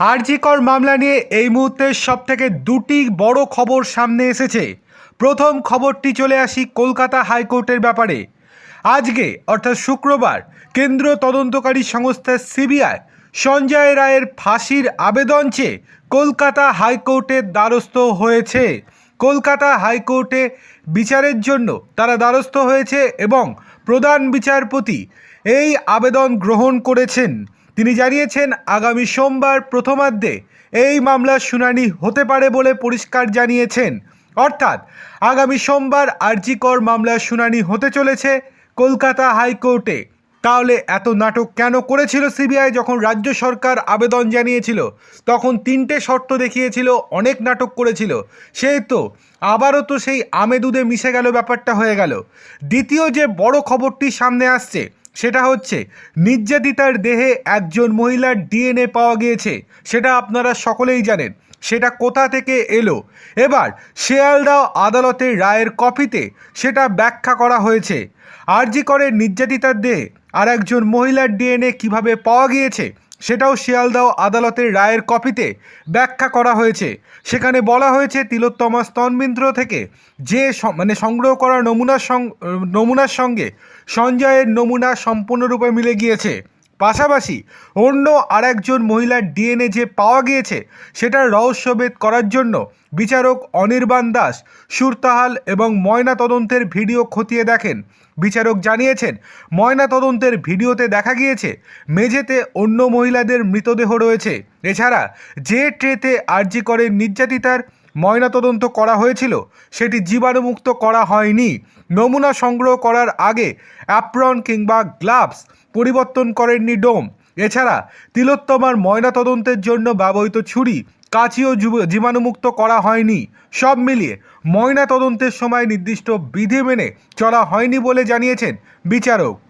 আরজিকর মামলা নিয়ে এই মুহূর্তে সব থেকে দুটি বড় খবর সামনে এসেছে। প্রথম খবরটি চলে আসি কলকাতা হাইকোর্টের ব্যাপারে। আজকে, অর্থাৎ শুক্রবার কেন্দ্র তদন্তকারী সংস্থা সিবিআই সঞ্জয় রায়ের ফাঁসির আবেদন চেয়ে কলকাতা হাইকোর্টের দ্বারস্থ হয়েছে। কলকাতা হাইকোর্টে বিচারের জন্য তারা দ্বারস্থ হয়েছে এবং প্রধান বিচারপতি এই আবেদন গ্রহণ করেছেন। তিনি জানিয়েছেন, আগামী সোমবার প্রথমার্ধে এই মামলার শুনানি হতে পারে বলে পরিষ্কার জানিয়েছেন। অর্থাৎ, আগামী সোমবার আরজিকর মামলার শুনানি হতে চলেছে কলকাতা হাইকোর্টে। তাহলে এত নাটক কেন করেছিল সিবিআই যখন রাজ্য সরকার আবেদন জানিয়েছিল? তখন তিনটে শর্ত দেখিয়েছিল, অনেক নাটক করেছিল। সেই তো, আবারও তো সেই আমে দুধে মিশে গেল ব্যাপারটা হয়ে গেল। দ্বিতীয় যে বড় খবরটি সামনে আসছে সেটা হচ্ছে, নির্যাতিতার দেহে একজন মহিলার ডিএনএ পাওয়া গিয়েছে, সেটা আপনারা সকলেই জানেন, সেটা কোথা থেকে এলো? এবার শেয়ালদাও আদালতের রায়ের কপিতে সেটা ব্যাখ্যা করা হয়েছে। আরজি করে নির্যাতিতার দেহে আর একজন মহিলার ডিএনএ কীভাবে পাওয়া গিয়েছে? সেটাও শিয়ালদাও আদালতের রায়ের কপিতে ব্যাখ্যা করা হয়েছে। সেখানে বলা হয়েছে, তিলোত্তমা স্তনবিন্দ্র থেকে যে মানে সংগ্রহ করা নমুনার নমুনার সঙ্গে সঞ্জয়ের নমুনা সম্পূর্ণরূপে মিলে গিয়েছে। পাশাপাশি অন্য আরেকজন মহিলার ডিএনএ যে পাওয়া গিয়েছে, সেটার রহস্যভেদ করার জন্য বিচারক অনির্বাণ দাস, সুরতাহাল এবং ময়না তদন্তের ভিডিও খতিয়ে দেখেন। বিচারক জানিয়েছেন, ময়না তদন্তের ভিডিওতে দেখা গিয়েছে, মেঝেতে অন্য মহিলাদের মৃতদেহ রয়েছে। এছাড়া যে ট্রেতে আর্জি করেন নির্যাতিতার ময়নাতদন্ত করা হয়েছিল। সেটি জীবাণুমুক্ত করা হয়নি। নমুনা সংগ্রহ করার আগে অ্যাপ্রন কিংবা গ্লাভস পরিবর্তন করেননি ডোম। এছাড়া তিলোত্তমার ময়নাতদন্তের জন্য ব্যবহৃত ছুরি, কাঁচিও জীব- জীবাণুমুক্ত করা হয়নি। সব মিলিয়ে ময়না তদন্তের সময় নির্দিষ্ট বিধি মেনে চলা হয়নি বলে জানিয়েছেন বিচারক।